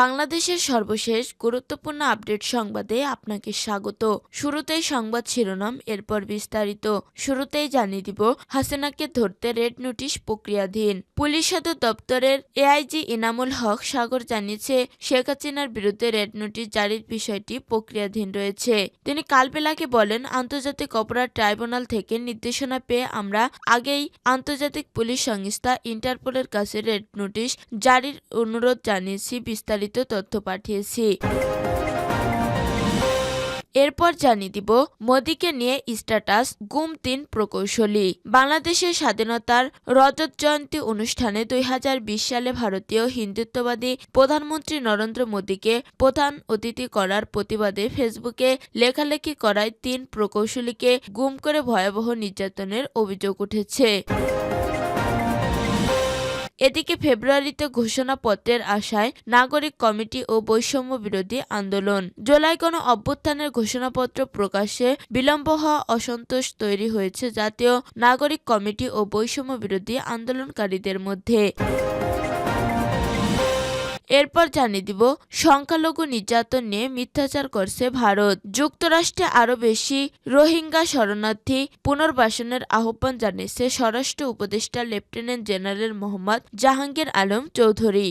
বাংলাদেশের সর্বশেষ গুরুত্বপূর্ণ আপডেট সংবাদে আপনাকে স্বাগত। শুরুতেই সংবাদ শিরোনাম, এরপর বিস্তারিত। শুরুতেই জানিয়ে দিব, হাসিনাকে ধরতে রেড নোটিশ প্রক্রিয়াধীন। পুলিশ সদর দপ্তরের এআইজি ইনামুল হক সাগর জানিয়েছে, শেখ হাসিনার বিরুদ্ধে রেড নোটিশ জারির বিষয়টি প্রক্রিয়াধীন রয়েছে। তিনি কালবেলাকে বলেন, আন্তর্জাতিক অপরাধ ট্রাইব্যুনাল থেকে নির্দেশনা পেয়ে আমরা আগেই আন্তর্জাতিক পুলিশ সংস্থা ইন্টারপোলের কাছে রেড নোটিশ জারির অনুরোধ জানিয়েছি বিস্তারিত। তথ্য পাঠিয়েছি। এরপর জানিয়ে দিব মোদীকে নিয়ে স্ট্যাটাস গুম তিন প্রকৌশলী। বাংলাদেশের স্বাধীনতার রজত জয়ন্তী অনুষ্ঠানে দুই হাজার বিশ সালে ভারতীয় হিন্দুত্ববাদী প্রধানমন্ত্রী নরেন্দ্র মোদীকে প্রধান অতিথি করার প্রতিবাদে ফেসবুকে লেখালেখি করায় তিন প্রকৌশলীকে গুম করে ভয়াবহ নির্যাতনের অভিযোগ উঠেছে। এদিকে ফেব্রুয়ারিতে ঘোষণাপত্রের আশায় নাগরিক কমিটি ও বৈষম্য বিরোধী আন্দোলন। জুলাই কোনো অভ্যুত্থানের ঘোষণাপত্র প্রকাশে বিলম্ব হওয়া অসন্তোষ তৈরি হয়েছে জাতীয় নাগরিক কমিটি ও বৈষম্য বিরোধী আন্দোলনকারীদের মধ্যে। এরপর জানিয়ে দিব, সংখ্যালঘু নির্যাতন নিয়ে মিথ্যাচার করছে ভারত। যুক্তরাষ্ট্রে আরও বেশি রোহিঙ্গা শরণার্থী পুনর্বাসনের আহ্বান জানিয়েছে স্বরাষ্ট্র উপদেষ্টা লেফটেন্যান্ট জেনারেল মোহাম্মদ জাহাঙ্গীর আলম চৌধুরী।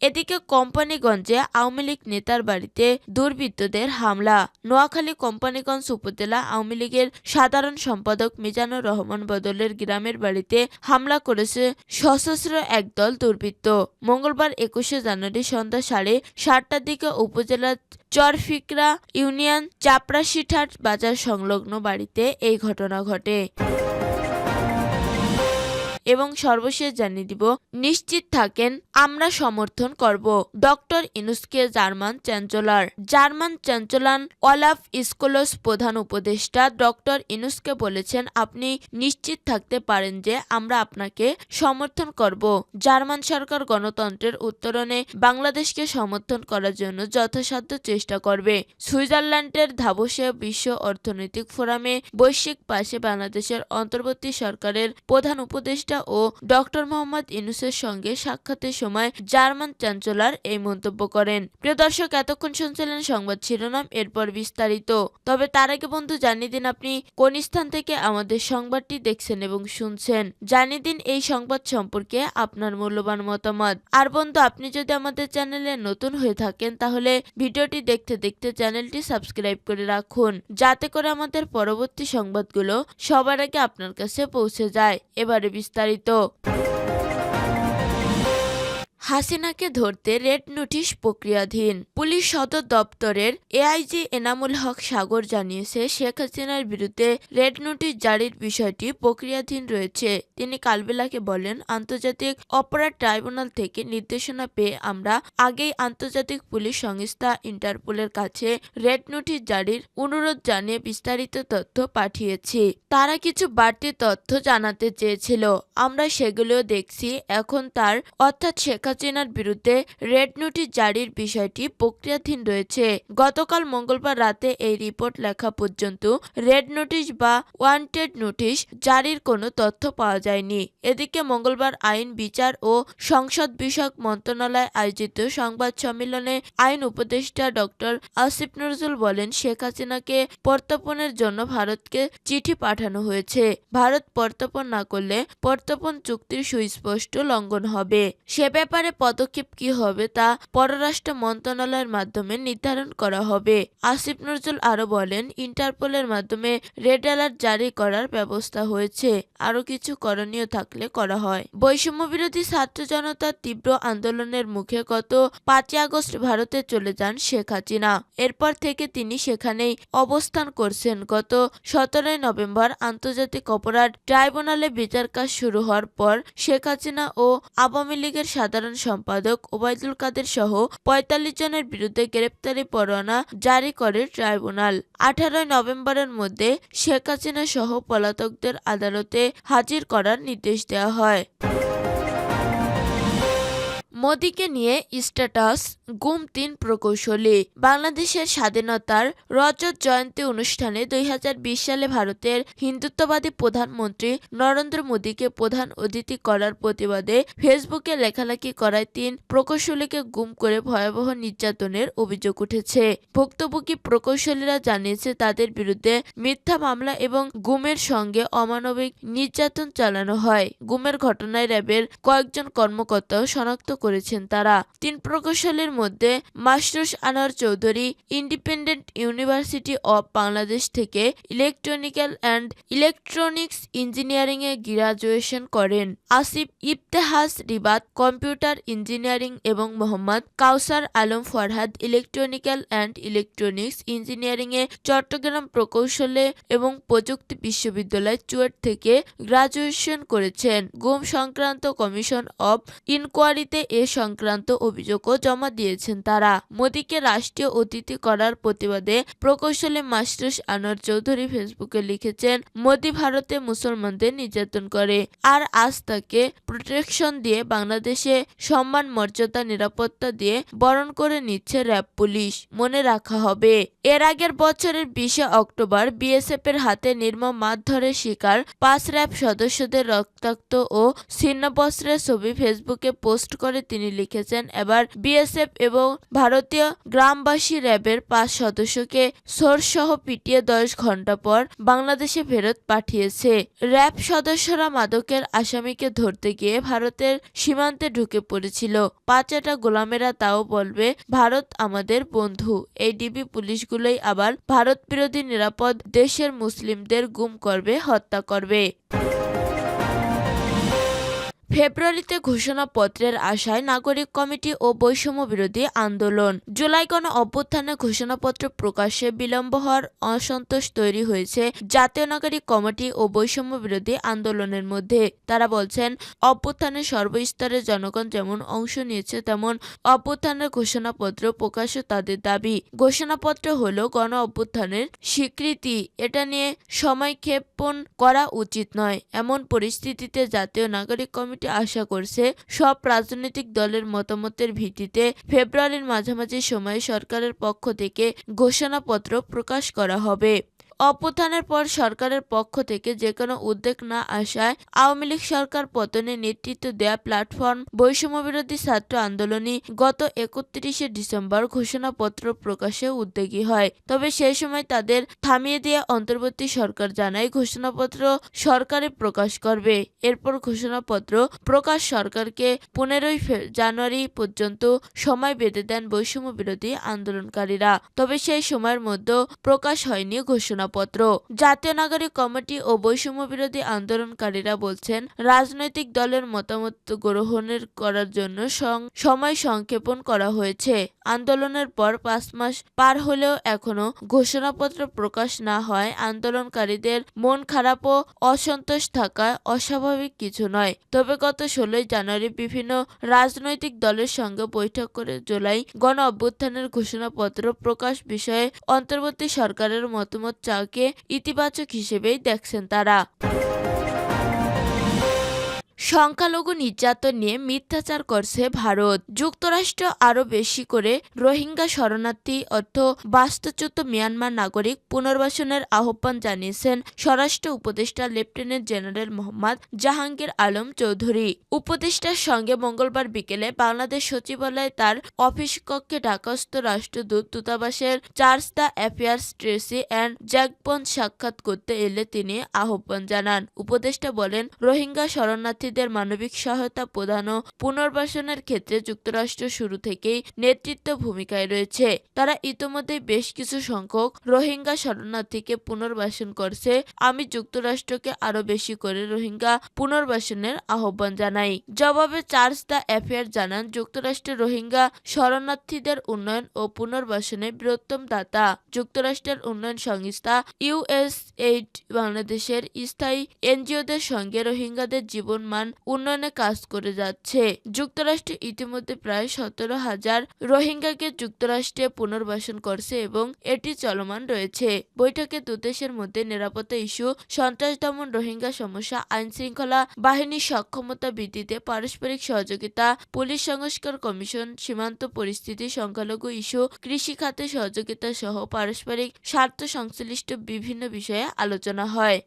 এদিকে কোম্পানিগঞ্জে আওয়ামী লীগ নেতার বাড়িতে দুর্বৃত্তদের হামলা। নোয়াখালী কোম্পানিগঞ্জ উপজেলা আওয়ামী লীগের সাধারণ সম্পাদক মিজানুর রহমান বদলের গ্রামের বাড়িতে হামলা করেছে সশস্ত্র একদল দুর্বৃত্ত। মঙ্গলবার একুশে জানুয়ারি সন্ধ্যা সাড়ে সাতটার দিকে উপজেলার চরফিকরা ইউনিয়ন চাপড়াশিঠাট বাজার সংলগ্ন বাড়িতে এই ঘটনা ঘটে। এবং সর্বশেষ জানিয়ে দিব, নিশ্চিত থাকেন, আমরা সমর্থন করব। Doctor ইনুসকে German chancellor. German chancellor Olaf Scholz প্রধান উপদেষ্টা ডক্টর ইনুসকে বলেছেন, আপনি নিশ্চিত থাকতে পারেন যে আমরা আপনাকে সমর্থন করব। জার্মান সরকার গণতন্ত্রের উত্তরণে বাংলাদেশকে সমর্থন করার জন্য যথাসাধ্য চেষ্টা করবে। সুইজারল্যান্ডের ধাবসে বিশ্ব অর্থনৈতিক ফোরামে বৈশ্বিক পাশে বাংলাদেশের অন্তর্বর্তী সরকারের প্রধান উপদেষ্টা ও ডক্টর মোহাম্মদ ইনুসের সঙ্গে সাক্ষাতের সময় জার্মান চ্যান্সেলর এই মন্তব্য করেন। প্রিয় দর্শক, এতক্ষণ শুনছিলেন সংবাদ শিরোনাম, এরপর বিস্তারিত। তবে তার আগে বন্ধু, জানিয়ে দিন আপনি কোন স্থান থেকে আমাদের সংবাদটি দেখছেন এবং শুনছেন। জানিয়ে দিন এই সংবাদ সম্পর্কে আপনার মূল্যবান মতামত। আর বন্ধু, আপনি যদি আমাদের চ্যানেলে নতুন হয়ে থাকেন, তাহলে ভিডিওটি দেখতে দেখতে চ্যানেলটি সাবস্ক্রাইব করে রাখুন, যাতে করে আমাদের পরবর্তী সংবাদগুলো সবার আগে আপনার কাছে পৌঁছে যায়। এবারে বিস্তারিত 人と。হাসিনাকে ধরতে রেড নোটিশ প্রক্রিয়াধীন। পুলিশ সদর দপ্তরের এআইজি এনামুল হক সাগর জানিয়েছে, শেখ হাসিনার বিরুদ্ধে রেড নোটিশ জারির বিষয়টি প্রক্রিয়াধীন রয়েছে। তিনি কালবেলাকে বলেন, আন্তর্জাতিক অপরাধ ট্রাইব্যুনাল থেকে নির্দেশনা পেয়ে আমরা আগেই আন্তর্জাতিক পুলিশ সংস্থা ইন্টারপোলের কাছে রেড নোটিশ জারির অনুরোধ জানিয়ে বিস্তারিত তথ্য পাঠিয়েছি। তারা কিছু বাড়তি তথ্য জানাতে চেয়েছিল। আমরা সেগুলো দেখছি। এখন তার, অর্থাৎ শেখ হাসিনার বিরুদ্ধে রেড নোটিশ জারির বিষয়টি প্রক্রিয়াধীন রয়েছে। গতকাল মঙ্গলবার রাতে এই রিপোর্ট লেখা পর্যন্ত রেড নোটিশ বা ওয়ান্টেড নোটিশ জারির কোনো তথ্য পাওয়া যায়নি। এদিকে মঙ্গলবার আইন বিচার ও সংসদ বিষয়ক মন্ত্রণালয় আয়োজিত সংবাদ সম্মেলনে আইন উপদেষ্টা ডক্টর আসিফ নজরুল বলেন, শেখ হাসিনাকে প্রত্যর্পণের জন্য ভারতকে চিঠি পাঠানো হয়েছে। ভারত প্রত্যর্পণ না করলে প্রত্যর্পণ চুক্তির সুস্পষ্ট লঙ্ঘন হবে। সে ব্যাপারে পদক্ষেপ কি হবে তা পররাষ্ট্র মন্ত্রণালয়ের মাধ্যমে নির্ধারণ করা হবে। আসিফ নজরুল আরও বলেন, ইন্টারপোলের মাধ্যমে রেড অ্যালার্ট জারি করার ব্যবস্থা হয়েছে। আরও কিছু করণীয় থাকলে করা হয়। বৈষম্য বিরোধী ছাত্র জনতার তীব্র আন্দোলনের মুখে গত পাঁচই আগস্ট ভারতে চলে যান শেখ হাসিনা। এরপর থেকে তিনি সেখানেই অবস্থান করছেন। গত সতেরোই নভেম্বর আন্তর্জাতিক অপরাধ ট্রাইব্যুনালে বিচার কাজ শুরু হওয়ার পর শেখ হাসিনা ও আওয়ামী লীগের সাধারণ সম্পাদক ওবায়দুল কাদের সহ পঁয়তাল্লিশ জনের বিরুদ্ধে গ্রেপ্তারি পরোয়ানা জারি করে ট্রাইব্যুনাল। আঠারোই নভেম্বরের মধ্যে শেখ হাসিনা সহ পলাতকদের আদালতে হাজির করার নির্দেশ দেওয়া হয়। মোদিকে নিয়ে স্ট্যাটাস গুম তিন প্রকৌশলী। বাংলাদেশের স্বাধীনতার রজত জয়ন্তী অনুষ্ঠানে দুই হাজার বিশ সালে ভারতের হিন্দুত্ববাদী প্রধানমন্ত্রী নরেন্দ্র মোদীকে প্রধান অতিথি করার প্রতিবাদে ফেসবুকে লেখালেখি করায় তিন প্রকৌশলীকে গুম করে ভয়াবহ নির্যাতনের অভিযোগ উঠেছে। ভুক্তভোগী প্রকৌশলীরা জানিয়েছে, তাদের বিরুদ্ধে মিথ্যা মামলা এবং গুমের সঙ্গে অমানবিক নির্যাতন চালানো হয়। গুমের ঘটনায় র্যাবের কয়েকজন কর্মকর্তাও শনাক্ত করেছেন তারা। তিন প্রকৌশলীর মধ্যে Masrus Anwar Chowdhury, Independent University of Bangladesh থেকে ইলেকট্রনিক্যাল অ্যান্ড ইলেকট্রনিক্স ইঞ্জিনিয়ারিং এ গ্রাজুয়েশন করেন। আসিফ ইফতেহাস রিবাত, কম্পিউটার ইঞ্জিনিয়ারিং এবং Mohammad Kawsar Alam Farhad, electrical and electronics engineering এ চট্টগ্রাম প্রকৌশলে এবং প্রযুক্তি বিশ্ববিদ্যালয় চুয়েট থেকে গ্রাজুয়েশন করেছেন। গুম সংক্রান্ত কমিশন অব ইনকোয়ারিতে এ সংক্রান্ত অভিযোগও জমা দিয়েছেন। তারা মোদীকে রাষ্ট্রীয় অতিথি করার প্রতিবাদে প্রকৌশলী মাস্টার্স আনোয়ার চৌধুরী ফেসবুকে লিখেছেন, মোদী ভারতে মুসলমানদের নির্যাতন করে আর আজ তাকে প্রোটেকশন দিয়ে বাংলাদেশে সম্মান, মর্যাদা, নিরাপত্তা দিয়ে বরণ করে নিচ্ছে র্যাব পুলিশ। মনে রাখা হবে। এর আগের বছরের বিশে অক্টোবর বিএসএফ এর হাতে নির্মম মারধরের শিকার পাঁচ র্যাব সদস্যদের রক্তাক্ত ও ছিন্নবস্ত্রের ছবি ফেসবুকে পোস্ট করে তিনি লিখেছেন, এবার বিএসএফ এবং ভারতীয় গ্রামবাসী র্যাবের পাঁচ সদস্যকে সোরসহ পিটিয়ে দশ ঘণ্টা পর বাংলাদেশে ফেরত পাঠিয়েছে। র্যাব সদস্যরা মাদকের আসামিকে ধরতে গিয়ে ভারতের সীমান্তে ঢুকে পড়েছিল। পাঁচটা গোলামেরা তাও বলবে, ভারত আমাদের বন্ধু। এই ডিবি পুলিশগুলোই আবার ভারত বিরোধী নিরাপদ দেশের মুসলিমদের গুম করবে, হত্যা করবে। ফেব্রুয়ারিতে ঘোষণাপত্রের আশায় নাগরিক কমিটি ও বৈষম্য বিরোধী আন্দোলন। জুলাই গণ অভ্যুত্থানে ঘোষণাপত্র প্রকাশে বিলম্ব হওয়ার অসন্তোষ তৈরি হয়েছে জাতীয় নাগরিক কমিটি ও বৈষম্য বিরোধী আন্দোলনের মধ্যে। তারা বলছেন, অভ্যুত্থানে সর্বস্তরের জনগণ যেমন অংশ নিয়েছে, তেমন অভ্যুত্থানের ঘোষণাপত্র প্রকাশও তাদের দাবি। ঘোষণাপত্র হলো গণ অভ্যুত্থানের স্বীকৃতি। এটা নিয়ে সময়ক্ষেপণ করা উচিত নয়। এমন পরিস্থিতিতে জাতীয় নাগরিক কমিটি আশা করছে সব রাজনৈতিক দলের মতামতের ভিত্তিতে ফেব্রুয়ারির মাঝামাঝি সময়ে সরকারের পক্ষ থেকে ঘোষণাপত্র প্রকাশ করা হবে। অভ্যুত্থানের পর সরকারের পক্ষ থেকে যে কোনো উদ্যোগ না আসায় আওয়ামী লীগ সরকার পতনে নেতৃত্ব দেয়া প্ল্যাটফর্ম বৈষম্য বিরোধী ছাত্র আন্দোলনই গত একত্রিশে ডিসেম্বর ঘোষণাপত্র প্রকাশে উদ্যোগী হয়। তবে সেই সময় তাদের থামিয়ে দিয়ে অন্তর্বর্তী সরকার জানায় ঘোষণাপত্র সরকারে প্রকাশ করবে। এরপর ঘোষণাপত্র প্রকাশ সরকারকে পনেরোই জানুয়ারি পর্যন্ত সময় বেঁধে দেন বৈষম্য বিরোধী আন্দোলনকারীরা। তবে সেই সময়ের মধ্যে প্রকাশ হয়নি ঘোষণা ঘোষণাপত্র জাতীয় নাগরিক কমিটি ও বৈষম্য বিরোধী আন্দোলনকারীরা বলছেন, রাজনৈতিক দলের মতামত গ্রহণের করার জন্য সময় সংক্ষেপণ করা হয়েছে। আন্দোলনের পর পাঁচ মাস পার হলেও এখনও ঘোষণাপত্র প্রকাশ না হয়। আন্দোলনকারীদের মন খারাপ ও অসন্তোষ থাকা অস্বাভাবিক কিছু নয়। তবে গত ষোলোই জানুয়ারি বিভিন্ন রাজনৈতিক দলের সঙ্গে বৈঠক করে জুলাই গণ অভ্যুত্থানের ঘোষণাপত্র প্রকাশ বিষয়ে অন্তর্বর্তী সরকারের মতামত চাওকে ইতিবাচক হিসেবেই দেখছেন তারা। সংখ্যালঘু নির্যাতন নিয়ে মিথ্যাচার করছে ভারত। যুক্তরাষ্ট্র আরও বেশি করে রোহিঙ্গা শরণার্থী অর্থ বাস্তুচ্যুত মিয়ানমার নাগরিক পুনর্বাসনের আহ্বান জানিয়েছেন স্বরাষ্ট্র উপদেষ্টা লেফটেন্যান্ট জেনারেল মোহাম্মদ জাহাঙ্গীর আলম চৌধুরী। উপদেষ্টার সঙ্গে মঙ্গলবার বিকেলে বাংলাদেশ সচিবালয়ে তার অফিস কক্ষে ঢাকাস্থ রাষ্ট্রদূত দূতাবাসের charge d' affaires Tracey Ann Jacobson সাক্ষাৎ করতে এলে তিনি আহ্বান জানান। উপদেষ্টা বলেন, রোহিঙ্গা শরণার্থী শরণার্থীদের মানবিক সহায়তা প্রদান ও পুনর্বাসনের ক্ষেত্রে যুক্তরাষ্ট্র শুরু থেকেই নেতৃত্ব ভূমিকায় রয়েছে। তারা ইতোমধ্যেই বেশ কিছু সংখ্যক রোহিঙ্গা শরণার্থীকে পুনর্বাসন করছে। আমি যুক্তরাষ্ট্রকে আরও বেশি করে রোহিঙ্গা পুনর্বাসনের আহ্বান জানাই। জবাবে চার্লস দ্য অ্যাফেয়ার জানান যুক্তরাষ্ট্রের রোহিঙ্গা শরণার্থীদের উন্নয়ন ও পুনর্বাসনে বৃহত্তম দাতা। যুক্তরাষ্ট্রের উন্নয়ন সংস্থা ইউএসএইড বাংলাদেশের স্থায়ী এনজিওদের সঙ্গে রোহিঙ্গাদের জীবন মান উন্নয়নে কাজ করে যাচ্ছে। যুক্তরাষ্ট্র ইতিমধ্যে প্রায় সতেরো হাজার রোহিঙ্গাকে যুক্তরাষ্ট্রে পুনর্বাসন করছে এবং এটি চলমান রয়েছে। বৈঠকে দুদেশের মধ্যে নিরাপত্তা ইস্যু, সন্ত্রাস দমন, রোহিঙ্গা সমস্যা আইন শৃঙ্খলা বাহিনীর সক্ষমতা বৃদ্ধিতে পারস্পরিক সহযোগিতা, পুলিশ সংস্কার কমিশন, সীমান্ত পরিস্থিতি সংখ্যালঘু ইস্যু, কৃষি খাতে সহযোগিতা সহ পারস্পরিক স্বার্থ সংশ্লিষ্ট বিভিন্ন বিষয়ে আলোচনা হয়।